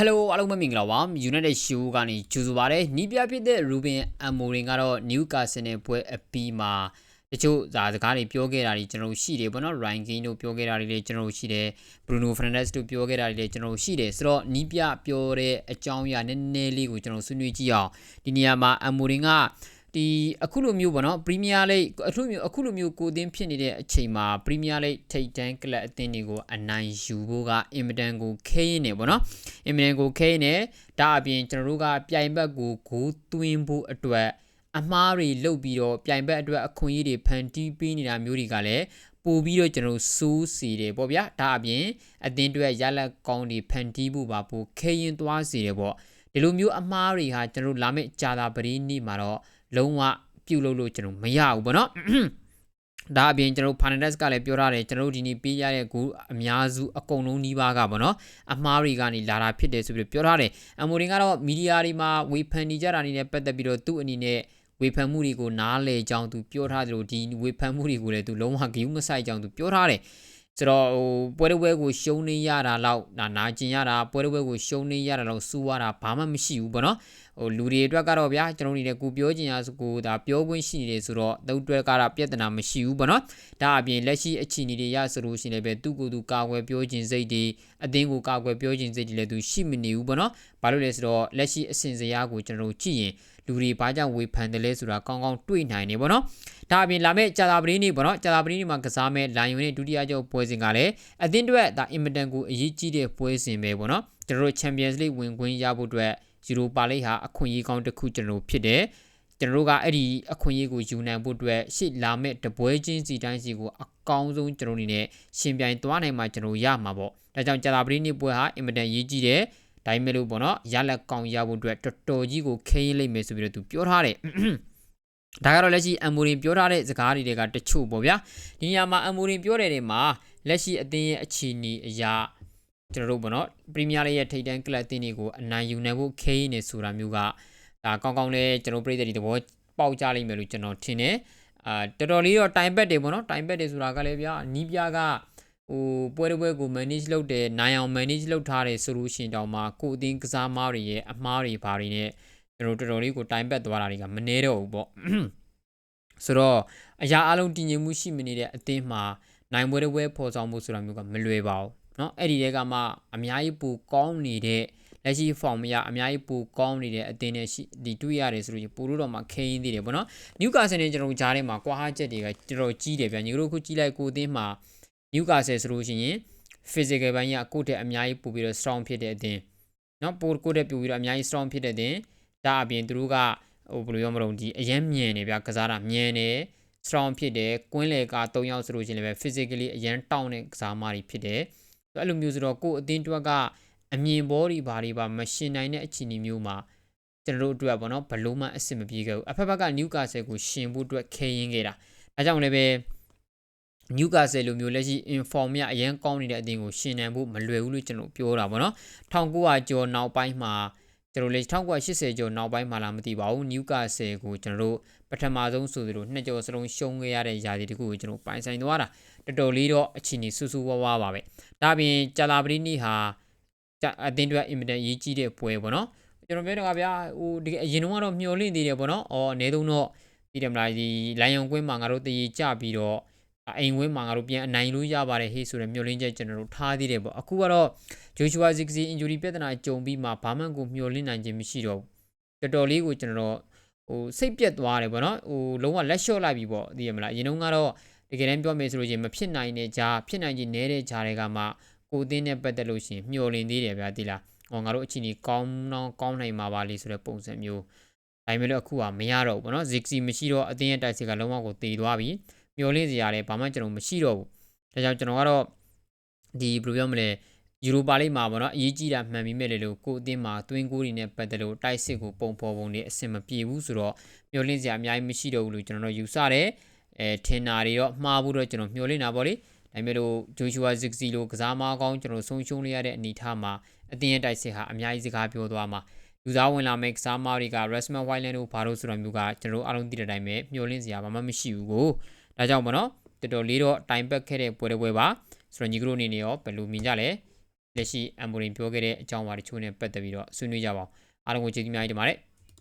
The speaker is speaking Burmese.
Hello အားလုံးပဲမင်္ဂလာပါ United Show ကနေကြိုဆိုပါရစေနီးပြဖြစ်တဲ့ Ruben Amorim ကတော့ Newcastle နဲ့ပွဲအပီးမှာတချို့ဇာစကားတွေပြောခဲ့တာတွေကျွန်တော်တို့ရှိတယ်ပေါ့နော် Ryan Kane တို့ပြောခဲ့တာတွေလည်းကျွန်တော်တို့ရှိတယ် Bruno Fernandes တို့ပြောခဲ့တာတွေလည်းကျွန်တော်တို့ရှိတယ်ဆိုတော့နီးပြပြောတဲ့အကြောင်းအရာနည်းနည်းလေးကိုကျွန်တော်ဆွေးနွေးကြည့်အောင်ဒီနေရာမှာ Amorim က ဒီအခုလိုမျိုးပေါ့နော်ပရီးမီးယားလိအခုလိုမျိုးအခုလိုမျိုးကိုအသင်းဖြစ်နေတဲ့အချိန်မှာပရီးမီးယားလိထိပ်တန်းကလပ်အသင်းတွေကိုအနိုင်ယူဖို့ကအင်မတန်ကိုခဲရင်းနေပေါ့နော်အင်မတန်ကိုခဲရင်းနေဒါအပြင်ကျွန်တော်တို့ကပြိုင်ဘက်ကိုဂိုးသွင်းဖို့အတွက်အမားတွေလုတ်ပြီးတော့ပြိုင်ဘက်အတွက်အခွင့်အရေးတွေဖန်တီးပေးနေတာမျိုးတွေကလည်းပို့ပြီးတော့ကျွန်တော်စိုးစီတယ်ပေါ့ဗျာဒါအပြင်အသင်းတွေရလက်ကောင်းတွေဖန်တီးဖို့ပါပို့ခဲရင်သွားစီတယ်ပေါ့ဒီလိုမျိုးအမားတွေဟာကျွန်တော်လာမယ့်ကြာတာပရိနေ့မှာတော့ လုံးဝပြုတ်လို့လို့ကျွန်တော်မရဘူးပေါ့နော်ဒါအပြင်ကျွန်တော် Fernandes ကလည်းပြောထားတယ်ကျွန်တော်တို့ဒီနေ့ပေးရတဲ့ကူအများစုအကုန်လုံးနှီးပါးကပေါ့နော်အမားတွေကနေလာတာဖြစ်တယ်ဆိုပြီးပြောထားတယ်အမိုရင်ကတော့မီဒီယာတွေမှာဝေဖန်နေကြတာနေနဲ့ပတ်သက်ပြီးတော့သူ့အနေနဲ့ဝေဖန်မှုတွေကိုနားလေကြောင်းသူပြောထားတယ်လို့ဒီဝေဖန်မှုတွေကိုလည်းသူလုံးဝဂယုမဆိုင်ကြောင်းသူပြောထားတယ် ဆိုတော့ဟိုပွဲတစ်ပွဲကိုရှုံးနေရတာလောက်နာနာကျင်ရတာပွဲတစ်ပွဲကိုရှုံးနေရတာလောက်စူးရတာဘာမှမရှိဘူးပေါ့နော်ဟိုလူတွေအတွက်ကတော့ဗျာကျွန်တော်တို့နေကိုပြောချင်ရစကိုဒါပြောခွင့်ရှိနေတယ်ဆိုတော့တုတ်တွဲကတော့ပြဿနာမရှိဘူးပေါ့နော်ဒါအပြင်လက်ရှိအခြေအနေတွေရဆိုလို့ရှိရင်လည်းသူ့ကိုယ်သူကာကွယ်ပြောခြင်းစိတ်တွေအသင်းကိုကာကွယ်ပြောခြင်းစိတ်တွေလည်းသူရှိမနေဘူးပေါ့နော်ဘာလို့လဲဆိုတော့လက်ရှိအစဉ်စရာကိုကျွန်တော်တို့ကြည့်ရင်လူတွေဘာကြောင့်ဝေဖန်တယ်လဲဆိုတာကောင်းကောင်းတွေ့နိုင်နေပေါ့နော် ဒါအပြင်လာမယ့်ကြာသာပတိနေ့ပေါ့နော်ကြာသာပတိနေ့မှာကစားမဲ့လိုင်ယွန်နဲ့ဒုတိယကျောပွဲစဉ်ကလည်းအသင်းတွေဒါအင်မတန်ကိုအရေးကြီးတဲ့ပွဲစဉ်ပဲပေါ့နော်ကျွန်တော်တို့ Champions League ဝင်ခွင့်ရဖို့အတွက်ယူရိုပါလိတ်ဟာအခွင့်အရေးကောင်းတစ်ခုကျွန်တော်ဖြစ်တယ်ကျွန်တော်တို့ကအဲ့ဒီအခွင့်အရေးကိုယူနိုင်ဖို့အတွက်ရှေ့လာမဲ့တပွဲချင်းစီတိုင်းစီကိုအကောင်းဆုံးကျွန်တော်အနေနဲ့ရှင်ပြိုင်သွားနိုင်မှာကျွန်တော်ရမှာပေါ့ဒါကြောင့်ကြာသာပတိနေ့ပွဲဟာအင်မတန်ရေးကြီးတယ်ဒါပေမဲ့လို့ပေါ့နော်ရလက်ကောင်ရဖို့အတွက်တော်တော်ကြီးကိုခင်းလိုက်မယ်ဆိုပြီးတော့သူပြောထားတယ် ဒါကတော့လက်ရှိအမ်မိုရင်ပြောထားတဲ့စကားတွေကတချို့ပေါ့ဗျာဒီနေရာမှာအမ်မိုရင်ပြောတဲ့နေမှာလက်ရှိအသင်းရဲ့အခြေအနေအရာကျွန်တော်တို့ပေါ့နော်ပရီးမီးယားလိရဲ့ထိပ်တန်းကလပ်အသင်းတွေကိုအနိုင်ယူနိုင်ဖို့ခဲရင်းနေဆိုတာမျိုးကဒါကောင်းကောင်းလေးကျွန်တော်ပြည်သက်ဒီသဘောပေါက်ကြလိမ့်မယ်လို့ကျွန်တော်ထင်တယ်အာတော်တော်လေးတော့တိုင်ဘက်တွေပေါ့နော်တိုင်ဘက်တွေဆိုတာကလည်းဗျာနီးပြားကဟိုပွဲတစ်ပွဲကို manage လုပ်တယ်နိုင်အောင် manage လုပ်ထားတယ်ဆိုလို့ရှိရင်တောင်မှကိုအသင်းကစားမားတွေရဲ့အမားတွေဘာတွေနဲ့ ကျွန်တော်တော်တော်လေးကိုတိုင်ဘက်သွားတာတွေကမနှဲတော့ဘူးပေါ့ဆိုတော့အရာအလုံးတည်ငြိမ်မှုရှိမနေတဲ့အသင်းမှာနိုင်ပွဲတစ်ပွဲပေါ်ဆောင်မှုဆိုတာမျိုးကမလွယ်ပါဘူးเนาะအဲ့ဒီတဲကမှအများကြီးပူကောင်းနေတဲ့လက်ရှိ form ရအများကြီးပူကောင်းနေတဲ့အသင်းနဲ့ရှိဒီတွေ့ရတယ်ဆိုလို့ပို့လို့တော့မှခင်းသေးတယ်ပေါ့နော်နျူကာဆယ်နဲ့ကျွန်တော်ကြားထဲမှာကွာဟချက်တွေကတော်တော်ကြီးတယ်ဗျညီတို့ခုကြီးလိုက်ကိုအသင်းမှာနျူကာဆယ်ဆိုလို့ရှိရင် physical ဘိုင်းကကိုယ့်တဲ့အများကြီးပို့ပြီးတော့ strong ဖြစ်တဲ့အသင်းเนาะပို့ကိုယ့်တဲ့ပို့ပြီးတော့အများကြီး strong ဖြစ်တဲ့အသင်း ဒါအပြင်သူတို့ကဟိုဘယ်လိုပြောမလို့ဒီအရင်မြင်နေဗျကစားတာမြင်နေ strong ဖြစ်တယ်ကွင်းလေက၃ယောက်ဆိုလို့ရှိရင်လည်း physically အရင်တောင်းတဲ့ကစားမတွေဖြစ်တယ်အဲ့လိုမျိုးဆိုတော့ကိုယ်အသင်းတွက်ကအမြင်ဘောတွေဘာတွေပါမရှင်နိုင်တဲ့အခြေအနေမျိုးမှာကျွန်တော်တို့အတွက်ပေါ့နော်ဘလို့မှအဆင်မပြေခဲ့ဘူးအဖက်ဖက်ကနျူကာဆယ်ကိုရှင်ဖို့အတွက်ခဲရင်းခဲ့တာဒါကြောင့်လည်းပဲနျူကာဆယ်လိုမျိုးလက်ရှိ inform ရအရင်ကောင်းနေတဲ့အတင်းကိုရှင်နိုင်ဖို့မလွယ်ဘူးလို့ကျွန်တော်ပြောတာပေါ့နော်1900ကျော်နောက်ပိုင်းမှာ ကျွန်တော်လေ1980ကျော်နောက်ပိုင်းမှာလာမသိပါဘူးနျူကာဆယ်ကိုကျွန်တော်တို့ပထမဆုံးဆိုသလိုနှစ်ကျော်စလုံးရှုံးခဲ့ရတဲ့ຢာဒီတခုကိုကျွန်တော်ပိုင်ဆိုင်သွားတာတော်တော်လေးတော့အခြေအနေဆူဆူဝါးဝါးပါပဲဒါပြင်ကြာလာပရိနီဟာအတင်းတွေအင်မတန်ရေးကြီးတဲ့ပွဲပေါ့နော်ကျွန်တော်ပြောတော့ဗျာဟိုဒီအရင်တော့ကတော့မျောလင့်သေးတယ်ပေါ့နော်အော်အနည်းဆုံးတော့ဒီတယ်မလားဒီလိုင်ယုံကွင်းမှာငါတို့တည်ကြပြီးတော့ အိမ်ဝင်းမှာငါတို့ပြန်အနိုင်လို့ရပါတယ်ဟေးဆိုတဲ့မျောလင့်ချက်ကျွန်တော်တို့ထားသေးတယ်ပေါ့အခုကတော့ Joshua Zirkzee injury ပြဿနာကြုံပြီးမှဘာမှကိုမျောလင့်နိုင်ခြင်းမရှိတော့ဘူးတော်တော်လေးကိုကျွန်တော်ဟိုစိတ်ပြက်သွားတယ်ပေါ့နော်ဟိုလုံးဝလက်လျှော့လိုက်ပြီပေါ့ဒီရမလားအရင်တုန်းကတော့တကယ်တမ်းပြောမယ်ဆိုလို့ချင်းမဖြစ်နိုင်တဲ့ဂျာဖြစ်နိုင်ခြင်းနေတဲ့ဂျာတွေကမှကိုအသင်းနဲ့ပတ်သက်လို့ရှိရင်မျောလင့်သေးတယ်ဗျာဒီလားဟောငါတို့အချင်းကြီးကောင်းတော့ကောင်းနိုင်မှာပါလေဆိုတဲ့ပုံစံမျိုးဒါပေမဲ့လည်းအခုကမရတော့ဘူးပေါ့နော်ဇစ်စီမရှိတော့အသင်းရဲ့တိုက်စစ်ကလုံးဝကိုတည်သွားပြီ မျောလင့်စရာလည်းဘာမှကျွန်တော်မရှိတော့ဘူးဒါကြောင့်ကျွန်တော်ကတော့ဒီဘယ်လိုပြောမလဲယူရိုပါလိမှာပေါ့နော်အရေးကြီးတာမှန်ပြီးမဲ့လေလို့ကိုအသင်းမှာတွင်းကိုတွေနဲ့ပတ်သက်လို့တိုက်စစ်ကိုပုံဖော်ပုံတွေအဆင်မပြေဘူးဆိုတော့မျောလင့်စရာအများကြီးမရှိတော့ဘူးလို့ကျွန်တော်တို့ယူဆတယ်အဲထင်တာတွေတော့မှားဘူးတော့ကျွန်တော်မျှော်လင့်တာပေါ့လေဒါပေမဲ့လို့ဂျိုရှူဝါဇစ်စီလိုကစားမကောင်းကျွန်တော်ဆုံးရှုံးလိုက်ရတဲ့အနေအထားမှာအသင်းရဲ့တိုက်စစ်ဟာအများကြီးစကားပြောသွားမှာလူသားဝင်လာမဲ့ကစားမတွေက Rasmus Wyland တို့ဘာလို့ဆိုတော့မျိုးကကျွန်တော်အားလုံးသိတဲ့အတိုင်းပဲမျှော်လင့်စရာဘာမှမရှိဘူးကို ဒါကြောင့်ပေါ့နော်တော်တော်လေးတော့တိုင်ပတ်ခဲ့တဲ့ပွဲတွေပွဲပါဆိုတော့ညီကတို့အနေနဲ့ရောဘယ်လိုမြင်ကြလဲလက်ရှိအမ်မိုရင်ပြောခဲ့တဲ့အကြောင်းအရာတချို့နဲ့ပတ်သက်ပြီးတော့ဆွေးနွေးကြပါအောင်အားလုံးကိုကျေးဇူးအများကြီးတင်ပါတယ်